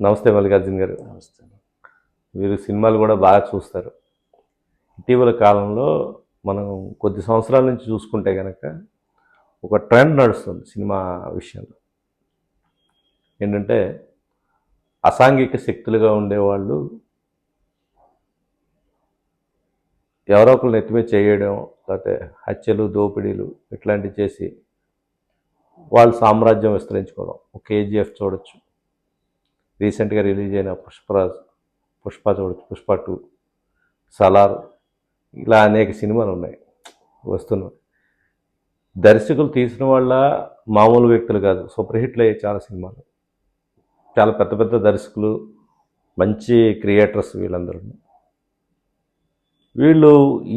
నమస్తే మల్లికార్జున్ గారు. నమస్తే. మీరు సినిమాలు కూడా బాగా చూస్తారు. ఇటీవల కాలంలో మనం కొద్ది సంవత్సరాల నుంచి చూసుకుంటే కనుక ఒక ట్రెండ్ నడుస్తుంది సినిమా విషయంలో. ఏంటంటే అసాంఘిక శక్తులుగా ఉండేవాళ్ళు ఎవరో ఒకరు నెత్తిమే చేయడం లేకపోతే హత్యలు దోపిడీలు ఇట్లాంటివి చేసి వాళ్ళు సామ్రాజ్యం విస్తరించుకోవడం. ఒక కేజీఎఫ్ చూడొచ్చు. రీసెంట్గా రిలీజ్ అయిన పుష్పరాజ్ పుష్ప చూడొచ్చు పుష్ప టూ సలార్ ఇలా అనేక సినిమాలు ఉన్నాయి వస్తున్నాయి. దర్శకులు తీసిన వాళ్ళ మామూలు వ్యక్తులు కాదు సూపర్ హిట్లు అయ్యే చాలా సినిమాలు. చాలా పెద్ద పెద్ద దర్శకులు మంచి క్రియేటర్స్ వీళ్ళందరూ. వీళ్ళు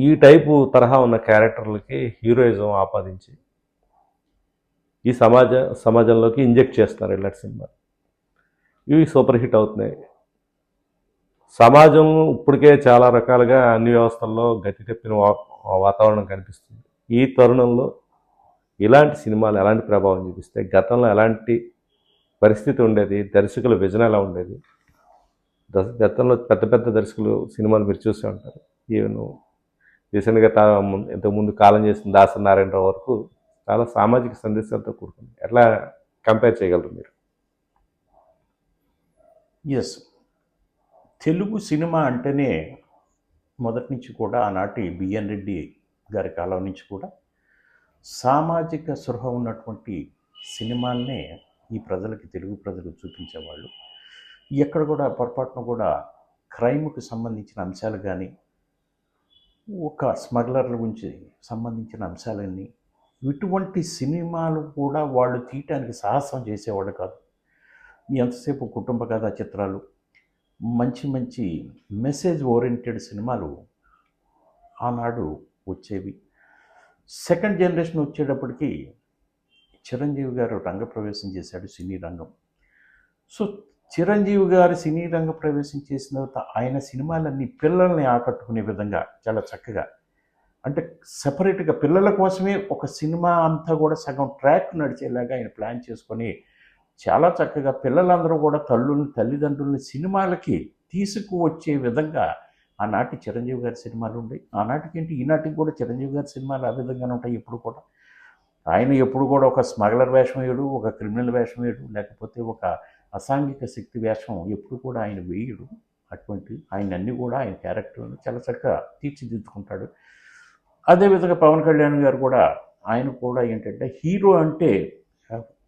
ఈ టైపు తరహా ఉన్న క్యారెక్టర్లకి హీరోయిజం ఆపాదించి ఈ సమాజ సమాజంలోకి ఇంజెక్ట్ చేస్తున్నారు ఇలాంటి సినిమాలు. ఇవి సూపర్ హిట్ అవుతున్నాయి. సమాజం ఇప్పటికే చాలా రకాలుగా అన్ని వ్యవస్థల్లో గతి తప్పిన వా- వాతావరణం కనిపిస్తుంది. ఈ తరుణంలో ఇలాంటి సినిమాలు ఎలాంటి ప్రభావం చూపిస్తాయి? గతంలో ఎలాంటి పరిస్థితి ఉండేది? దర్శకుల విజన్ ఎలా ఉండేది? దశ గతంలో పెద్ద పెద్ద దర్శకులు సినిమాలు మీరు చూసే ఉంటారు. ఈవెన్ రీసెంట్గా తా ఇంతకుముందు కాలం చేసిన దాసనారాయణరావు వరకు చాలా సామాజిక సందేశాలతో కూడుకుంది ఎట్లా కంపేర్ చేయగలరు మీరు? ఎస్ తెలుగు సినిమా అంటేనే మొదటి నుంచి కూడా ఆనాటి బిఎన్ రెడ్డి గారి కాలం నుంచి కూడా సామాజిక సృహ ఉన్నటువంటి సినిమాల్నే ఈ ప్రజలకి తెలుగు ప్రజలు చూపించేవాళ్ళు. ఎక్కడ కూడా పొరపాటున కూడా క్రైమ్కు సంబంధించిన అంశాలు కానీ ఒక స్మగ్లర్ల గురించి సంబంధించిన అంశాలన్నీ ఇటువంటి సినిమాలు కూడా వాళ్ళు తీయటానికి సాహసం చేసేవాళ్ళు కాదు. ఎంతసేపు కుటుంబ కథా చిత్రాలు మంచి మంచి మెసేజ్ ఓరియంటెడ్ సినిమాలు ఆనాడు వచ్చేవి. సెకండ్ జనరేషన్ వచ్చేటప్పటికి చిరంజీవి గారు రంగప్రవేశం చేశాడు సినీ రంగం. సో చిరంజీవి గారు సినీ రంగ ప్రవేశం చేసిన తర్వాత ఆయన సినిమాలన్నీ పిల్లల్ని ఆకట్టుకునే విధంగా చాలా చక్కగా అంటే సపరేట్గా పిల్లల కోసమే ఒక సినిమా అంతా కూడా సగం ట్రాక్ నడిచేలాగా ఆయన ప్లాన్ చేసుకొని చాలా చక్కగా పిల్లలందరూ కూడా తల్లుల్ని తల్లిదండ్రుల్ని సినిమాలకి తీసుకువచ్చే విధంగా ఆనాటి చిరంజీవి గారి సినిమాలు ఉండేవి ఆనాటికి ఏంటి ఈనాటికి కూడా చిరంజీవి గారి సినిమాలు ఆ విధంగానే ఉంటాయి ఎప్పుడు కూడా. ఆయన ఎప్పుడు కూడా ఒక స్మగ్లర్ వేషం వేయడు ఒక క్రిమినల్ వేషం వేయడు లేకపోతే ఒక అసాంఘిక శక్తి వేషం ఎప్పుడు కూడా ఆయన వేయడు. అటువంటి ఆయన అన్ని కూడా ఆయన క్యారెక్టర్ను చాలా చక్కగా తీర్చిదిద్దుకుంటాడు. అదేవిధంగా పవన్ కళ్యాణ్ గారు కూడా ఆయన కూడా ఏంటంటే హీరో అంటే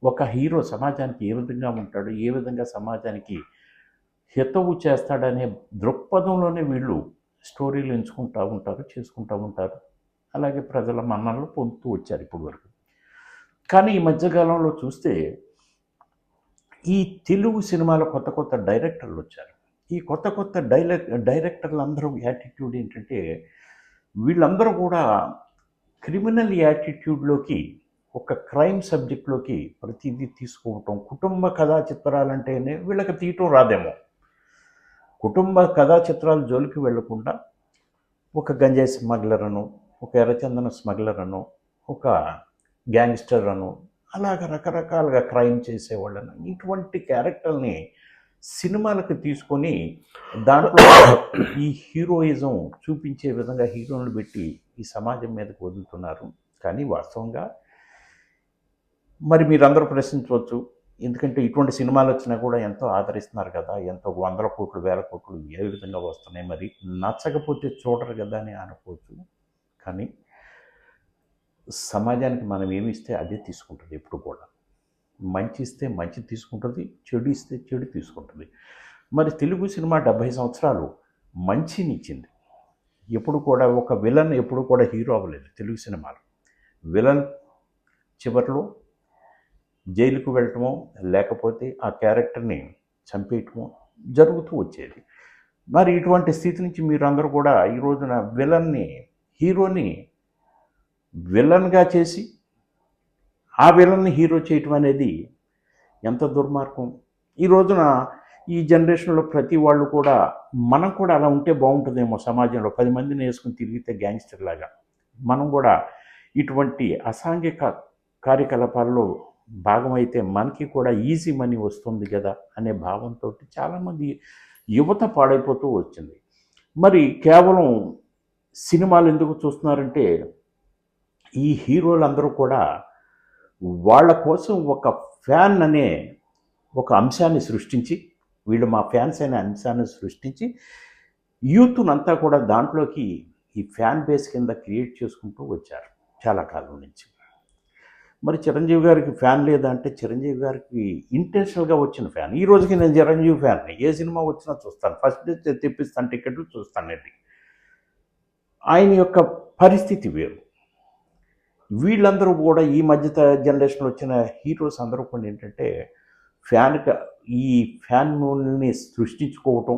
ఒక హీరో సమాజానికి ఏ విధంగా ఉంటాడు ఏ విధంగా సమాజానికి హితవు చేస్తాడనే దృక్పథంలోనే వీళ్ళు స్టోరీలు ఎంచుకుంటూ ఉంటారు చేసుకుంటూ ఉంటారు. అలాగే ప్రజల మన్ననలు పొందుతూ వచ్చారు ఇప్పటి వరకు. కానీ ఈ మధ్యకాలంలో చూస్తే ఈ తెలుగు సినిమాలో కొత్త కొత్త డైరెక్టర్లు వచ్చారు. ఈ కొత్త కొత్త డైరెక్ డైరెక్టర్లు అందరూ యాటిట్యూడ్ ఏంటంటే వీళ్ళందరూ కూడా క్రిమినల్ యాటిట్యూడ్లోకి ఒక క్రైమ్ సబ్జెక్ట్లోకి ప్రతిదీ తీసుకోవటం కుటుంబ కథా చిత్రాలంటేనే వీళ్ళకి తీయటం రాదేమో. కుటుంబ కథా చిత్రాలు జోలికి వెళ్ళకుండా ఒక గంజాయి స్మగ్లర్ అను ఒక ఎర్రచందన స్మగ్లర్ అను ఒక గ్యాంగ్స్టర్ అను అలాగ రకరకాలుగా క్రైమ్ చేసేవాళ్ళను ఇటువంటి క్యారెక్టర్ని సినిమాలకు తీసుకొని దాంట్లో ఈ హీరోయిజం చూపించే విధంగా హీరోలు పెట్టి ఈ సమాజం మీదకు వదులుతున్నారు. కానీ వాస్తవంగా మరి మీరందరూ ప్రశ్నించవచ్చు. ఎందుకంటే ఇటువంటి సినిమాలు వచ్చినా కూడా ఎంతో ఆదరిస్తున్నారు కదా. ఎంతో వందల కోట్లు వేల కోట్లు ఏ విధంగా వస్తున్నాయి మరి? నచ్చకపోతే చూడరు కదా అని అనుకోవచ్చు. కానీ సమాజానికి మనం ఏమి ఇస్తే అదే తీసుకుంటుంది ఎప్పుడు కూడా. మంచి ఇస్తే మంచి తీసుకుంటుంది చెడు ఇస్తే చెడు తీసుకుంటుంది. మరి తెలుగు సినిమా డెబ్భై సంవత్సరాలు మంచిని ఇచ్చింది. ఎప్పుడు కూడా ఒక విలన్ ఎప్పుడు కూడా హీరో అవ్వలేదు తెలుగు సినిమాలు. విలన్ చివరిలో జైలుకు వెళ్ళటమో లేకపోతే ఆ క్యారెక్టర్ని చంపేయటమో జరుగుతూ వచ్చేది. మరి ఇటువంటి స్థితి నుంచి మీరందరూ కూడా ఈ రోజున విలన్ని హీరోని విలన్గా చేసి ఆ విలన్ని హీరో చేయటం అనేది ఎంత దుర్మార్గం. ఈ రోజున ఈ జనరేషన్లో ప్రతి వాళ్ళు కూడా మనం కూడా అలా ఉంటే బాగుంటుందేమో సమాజంలో. పది మందిని వేసుకుని తిరిగితే గ్యాంగ్స్టర్ లాగా మనం కూడా ఇటువంటి అసాంఘిక కార్యకలాపాల్లో భాగం అయితే మనకి కూడా ఈజీ మనీ వస్తుంది కదా అనే భావంతో చాలామంది యువత పాడైపోతూ వచ్చింది. మరి కేవలం సినిమాలు ఎందుకు చూస్తున్నారంటే ఈ హీరోలందరూ కూడా వాళ్ళ కోసం ఒక ఫ్యాన్ అనే ఒక అంశాన్ని సృష్టించి వీళ్ళు మా ఫ్యాన్స్ అనే అంశాన్ని సృష్టించి యూత్నంతా కూడా దాంట్లోకి ఈ ఫ్యాన్ బేస్ కింద క్రియేట్ చేసుకుంటూ వచ్చారు చాలా కాలం నుంచి. మరి చిరంజీవి గారికి ఫ్యాన్ లేదా అంటే చిరంజీవి గారికి ఇంటెన్షనల్గా వచ్చిన ఫ్యాన్. ఈ రోజుకి నేను చిరంజీవి ఫ్యాన్ని ఏ సినిమా వచ్చినా చూస్తాను. ఫస్ట్ డే తెప్పిస్తాను టికెట్లు చూస్తాను అండి ఆయన యొక్క పరిస్థితి వేరు. వీళ్ళందరూ కూడా ఈ మధ్య జనరేషన్లో వచ్చిన హీరోస్ అందరూ కూడా ఏంటంటే ఫ్యాన్ ఈ ఫ్యాన్ని సృష్టించుకోవటం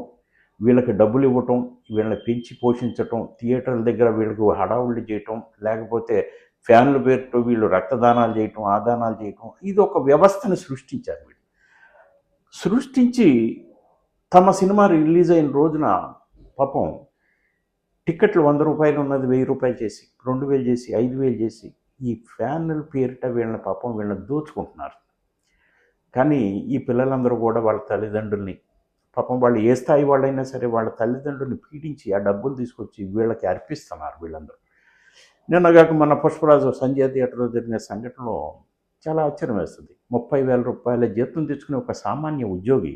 వీళ్ళకి డబ్బులు ఇవ్వటం వీళ్ళని పెంచి పోషించటం థియేటర్ల దగ్గర వీళ్ళకు హడావుళ్ళు చేయటం లేకపోతే ఫ్యాన్ల పేరుతో వీళ్ళు రక్తదానాలు చేయటం ఆదానాలు చేయటం ఇది ఒక వ్యవస్థను సృష్టించారు వీళ్ళు. సృష్టించి తమ సినిమా రిలీజ్ అయిన రోజున పాపం టికెట్లు వంద రూపాయలు ఉన్నది వెయ్యి రూపాయలు చేసి రెండు వేలు చేసి ఐదు వేలు చేసి ఈ ఫ్యాన్ల పేరిట వీళ్ళని పాపం వీళ్ళని దోచుకుంటున్నారు. కానీ ఈ పిల్లలందరూ కూడా వాళ్ళ తల్లిదండ్రుల్ని పాపం వాళ్ళు ఏ స్థాయి వాళ్ళైనా సరే వాళ్ళ తల్లిదండ్రుల్ని పీడించి ఆ డబ్బులు తీసుకొచ్చి వీళ్ళకి అర్పిస్తున్నారు వీళ్ళందరూ. నిన్నగాక మన పుష్పరాజు సంజయ్ థియేటర్లో జరిగిన సంఘటనలో చాలా ఆశ్చర్యం వేస్తుంది. ముప్పై వేల రూపాయల జీతం తెచ్చుకునే ఒక సామాన్య ఉద్యోగి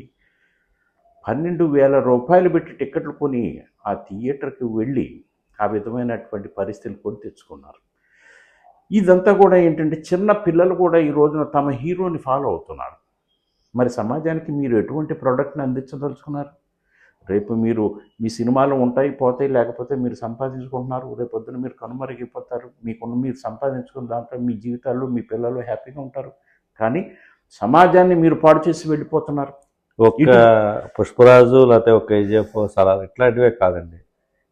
పన్నెండు వేల రూపాయలు పెట్టి టిక్కెట్లు కొని ఆ థియేటర్కి వెళ్ళి ఆ విధమైనటువంటి పరిస్థితులు కొని తెచ్చుకున్నారు. ఇదంతా కూడా ఏంటంటే చిన్న పిల్లలు కూడా ఈ రోజున తమ హీరోని ఫాలో అవుతున్నారు. మరి సమాజానికి మీరు ఎటువంటి ప్రోడక్ట్ని అందించదలుచుకున్నారు? రేపు మీరు మీ సినిమాలు ఉంటాయి పోతాయి లేకపోతే మీరు సంపాదించుకుంటున్నారు రేపు పొద్దున మీరు కనుమరుగైపోతారు మీకున్న మీరు సంపాదించుకున్న దాంట్లో మీ జీవితాల్లో మీ పిల్లలు హ్యాపీగా ఉంటారు. కానీ సమాజాన్ని మీరు పాడు చేసి వెళ్ళిపోతున్నారు. ఒక్క పుష్పరాజు లేకపోతే ఒక కేజీఎఫ్ సలార్ ఇట్లాంటివే కాదండి.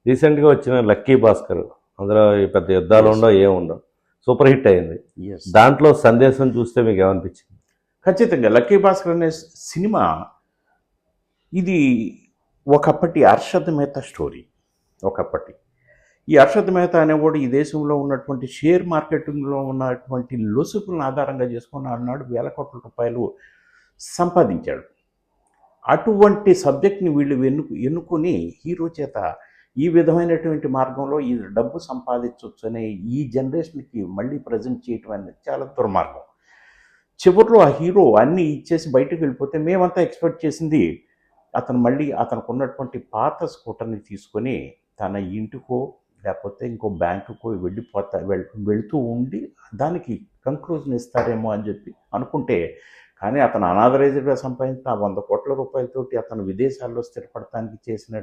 రీసెంట్గా వచ్చిన లక్కీ భాస్కర్ అందులో ఈ పెద్ద యుద్ధాలు ఉండవు ఏం ఉండవు. సూపర్ హిట్ అయింది. దాంట్లో సందేశం చూస్తే మీకు ఏమనిపించింది? ఖచ్చితంగా లక్కీ భాస్కర్ అనే సినిమా ఇది ఒకప్పటి అర్షద్ మేత స్టోరీ. ఒకప్పటి. ఈ అర్షద్ మేత అనేవాడు ఈ దేశంలో ఉన్నటువంటి షేర్ మార్కెటింగ్లో ఉన్నటువంటి లొసుకులను ఆధారంగా చేసుకుని ఆనాడు వేల కోట్ల రూపాయలు సంపాదించాడు. అటువంటి సబ్జెక్ట్ని వీళ్ళు ఎన్నుకు ఎన్నుకొని హీరో చేత ఈ విధమైనటువంటి మార్గంలో ఈ డబ్బు సంపాదించవచ్చు అనే ఈ జనరేషన్కి మళ్ళీ ప్రజెంట్ చేయటం అనేది చాలా దుర్మార్గం. చివరిలో ఆ హీరో అన్నీ ఇచ్చేసి బయటకు వెళ్ళిపోతే మేమంతా ఎక్స్పెక్ట్ చేసింది అతను మళ్ళీ అతనికి ఉన్నటువంటి పాత స్కూటర్ని తీసుకొని తన ఇంటికో లేకపోతే ఇంకో బ్యాంకుకో వెళ్ళిపోతా వెళ్తూ వెళుతూ ఉండి దానికి కంక్లూజన్ ఇస్తారేమో అని చెప్పి అనుకుంటే కానీ అతను అనాథరైజ్డ్గా సంపాదించిన ఆ వంద కోట్ల రూపాయలతోటి అతను విదేశాల్లో స్థిరపడటానికి చేసిన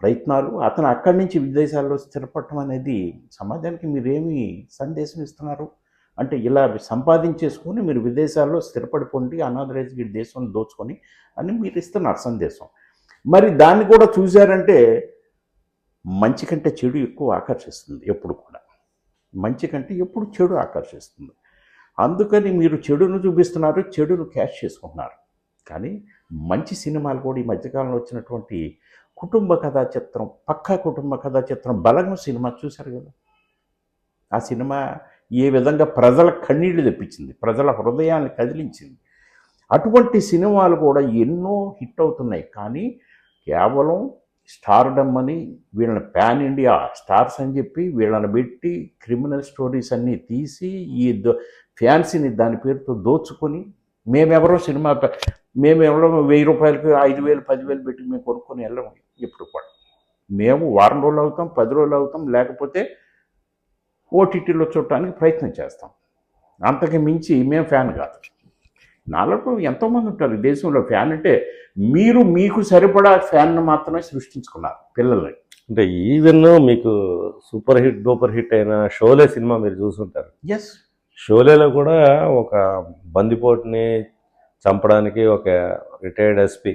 ప్రయత్నాలు అతను అక్కడి నుంచి విదేశాల్లో స్థిరపడటం అనేది సమాజానికి మీరేమి సందేశం ఇస్తున్నారు? అంటే ఇలా సంపాదించేసుకొని మీరు విదేశాల్లో స్థిరపడిపోండి అనాథరైజ్డ్ దేశం దోచుకొని అని మీరు ఇస్తున్నారు సందేశం. మరి దాన్ని కూడా చూశారంటే మంచి కంటే చెడు ఎక్కువ ఆకర్షిస్తుంది ఎప్పుడు కూడా. మంచి కంటే ఎప్పుడు చెడు ఆకర్షిస్తుంది. అందుకని మీరు చెడును చూపిస్తున్నారు చెడును క్యాష్ చేసుకుంటున్నారు. కానీ మంచి సినిమాలు కూడా ఈ మధ్యకాలంలో వచ్చినటువంటి కుటుంబ కథా చిత్రం పక్కా కుటుంబ కథా చిత్రం బలంగా సినిమా చూశారు కదా? ఆ సినిమా ఏ విధంగా ప్రజల కన్నీళ్ళు తెప్పించింది ప్రజల హృదయాన్ని కదిలించింది. అటువంటి సినిమాలు కూడా ఎన్నో హిట్ అవుతున్నాయి. కానీ కేవలం స్టార్డమ్ అని వీళ్ళని ప్యాన్ ఇండియా స్టార్స్ అని చెప్పి వీళ్ళని పెట్టి క్రిమినల్ స్టోరీస్ అన్నీ తీసి ఈ దో ఫ్యాన్సీని దాని పేరుతో దోచుకొని మేమెవరో సినిమా మేమెవరో వెయ్యి రూపాయలకి ఐదు వేలు పదివేలు పెట్టి మేము కొనుక్కొని వెళ్ళము ఇప్పుడు కూడా. మేము వారం రోజులు అవుతాం పది రోజులు అవుతాం లేకపోతే ఓటీటీలో చూడటానికి ప్రయత్నం చేస్తాం. అంతకు మించి మేము ఫ్యాన్ కాదు. నాలో ఎంతోమంది ఉంటారు దేశంలో ఫ్యాన్ అంటే మీరు మీకు సరిపడా ఫ్యాన్ను మాత్రమే సృష్టించుకున్నారు పిల్లల్ని. అంటే ఈవెన్ మీకు సూపర్ హిట్ డూపర్ హిట్ అయిన షోలే సినిమా మీరు చూసుంటారు. ఎస్ షోలేలో కూడా ఒక బందిపోటుని చంపడానికి ఒక రిటైర్డ్ ఎస్పీ.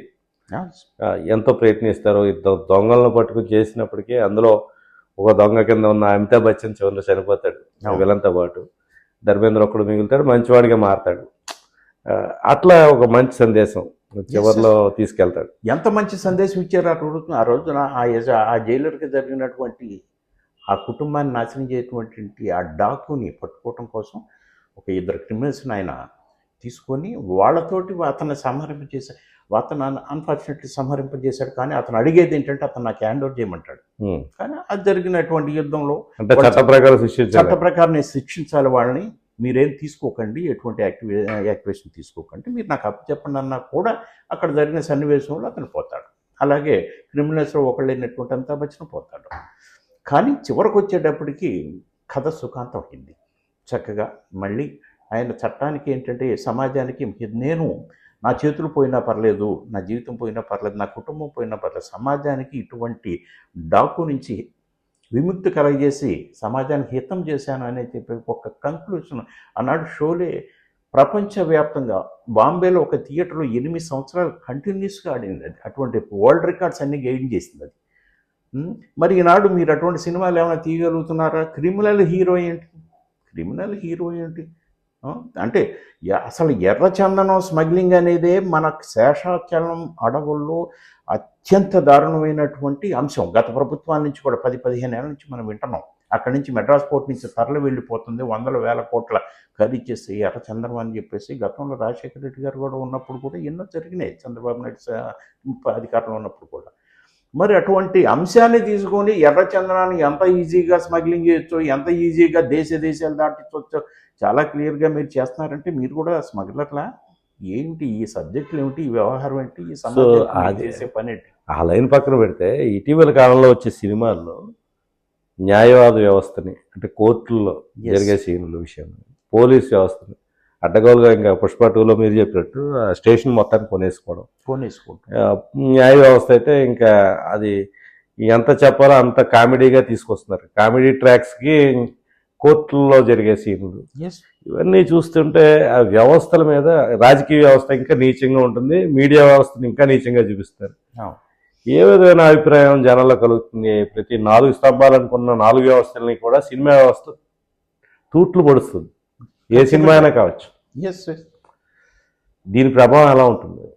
ఎంతో ప్రయత్నిస్తారు. ఇద్దరు దొంగలను పట్టుకుని చేసినప్పటికీ అందులో ఒక దొంగ కింద ఉన్న అమితాబ్ బచ్చన్ చివరిలో చనిపోతాడు. విలన్తో పాటు. ధర్మేంద్ర ఒక్కడు మిగులుతాడు మంచివాడిగా మారతాడు. అట్లా ఒక మంచి సందేశం చివరిలో తీసుకెళ్తాడు. ఎంత మంచి సందేశం ఇచ్చారు ఆ రోజు? ఆ రోజున ఆ యజ- ఆ జైలర్కి జరిగినటువంటి ఆ కుటుంబాన్ని నాశనం చేసినటువంటి ఆ డాకుని పట్టుకోవటం కోసం ఒక ఇద్దరు క్రిమినల్స్ని ఆయన తీసుకొని వాళ్ళతోటి అతన్ని సంహరింపజేశాడు అతను అన్ఫార్చునేట్లీ సంహరింపజేశాడు కానీ అతను అడిగేది ఏంటంటే అతను నాకు హ్యాండ్ ఓవర్ చేయమంటాడు. కానీ అది జరిగినటువంటి యుద్ధంలో చట్ట ప్రకారం శిక్షించాలి. వాళ్ళని. మీరేం తీసుకోకండి ఎటువంటి యాక్టివే యాక్టివేషన్ తీసుకోకండి. మీరు నాకు అప్పు చెప్పండి అన్నా కూడా అక్కడ జరిగిన సన్నివేశంలో అతను పోతాడు. అలాగే క్రిమినల్స్లో ఒకళ్ళైనటువంటి అమితాబ్ బచ్చన్ పోతాడు. కానీ చివరికి వచ్చేటప్పటికి కథ సుఖాంతం అయింది. చక్కగా మళ్ళీ ఆయన చట్టానికి ఏంటంటే సమాజానికి నేను నా చేతులు పోయినా పర్లేదు నా జీవితం పోయినా పర్లేదు నా కుటుంబం పోయినా పర్లేదు సమాజానికి ఇటువంటి డాకు నుంచి విముక్తి కలగజేసి సమాజానికి హితం చేశాను అనే చెప్పి ఒక కంక్లూషన్ ఆనాడు షోలే. ప్రపంచవ్యాప్తంగా బాంబేలో ఒక థియేటర్లో ఎనిమిది సంవత్సరాలు కంటిన్యూస్గా ఆడింది అది. అటువంటి వరల్డ్ రికార్డ్స్ అన్ని గెయిన్ చేసింది అది. మరి ఈనాడు మీరు అటువంటి సినిమాలు ఏమైనా తీయగలుగుతున్నారా? క్రిమినల్ హీరో ఏంటి? క్రిమినల్ హీరో ఏంటి? అంటే అసలు ఎర్రచందనం స్మగ్లింగ్ అనేదే మన శేషాచలం అడవుల్లో అత్యంత దారుణమైనటువంటి అంశం. గత ప్రభుత్వాల నుంచి కూడా పది పదిహేను ఏళ్ళ నుంచి మనం వింటున్నాం. అక్కడి నుంచి మెడ్రాస్ పోర్ట్ నుంచి తరలి వెళ్ళిపోతుంది. వందల వేల కోట్ల ఖరీచేసి ఎర్రచందనం అని చెప్పేసి గతంలో రాజశేఖర రెడ్డి గారు కూడా ఉన్నప్పుడు కూడా ఎన్నో జరిగినాయి. చంద్రబాబు నాయుడు అధికారంలో ఉన్నప్పుడు కూడా. మరి అటువంటి అంశాన్ని తీసుకొని ఎర్రచందనాన్ని ఎంత ఈజీగా స్మగ్లింగ్ చేయొచ్చో ఎంత ఈజీగా దేశ దేశాలు దాటించవచ్చో చాలా క్లియర్గా మీరు చేస్తున్నారంటే మీరు కూడా స్మగ్లర్లా ఏంటి ఈ సబ్జెక్టులు ఏమిటి ఈ వ్యవహారం ఏంటి ఈ సమాజం చేసే పని ఏంటి ఆ లైన్ పక్కన పెడితే ఇటీవల కాలంలో వచ్చే సినిమాల్లో న్యాయవాద వ్యవస్థని అంటే కోర్టుల్లో. జరిగే సీన్ల విషయంలో పోలీస్ వ్యవస్థని అడ్డగోలుగా ఇంకా పుష్ప టూలో మీరు చెప్పినట్టు స్టేషన్ మొత్తాన్ని కొనేసుకోవడం. ఆ, న్యాయ వ్యవస్థ అయితే ఇంకా అది ఎంత చెప్పాలో అంత కామెడీగా తీసుకొస్తున్నారు. కామెడీ ట్రాక్స్కి కోర్టుల్లో జరిగే సీన్లు. ఇవన్నీ చూస్తుంటే ఆ వ్యవస్థల మీద రాజకీయ వ్యవస్థ ఇంకా నీచంగా ఉంటుంది మీడియా వ్యవస్థను ఇంకా నీచంగా చూపిస్తారు. ఏ విధమైన అభిప్రాయం జనాల్లో కలుగుతుంది? ప్రతి నాలుగు స్తంభాలు అనుకున్న నాలుగు వ్యవస్థలని కూడా సినిమా వ్యవస్థ తూట్లు పడుస్తుంది. ఏ సినిమా అయినా కావచ్చు. ఎస్ ఎస్ దీని ప్రభావం ఎలా ఉంటుంది?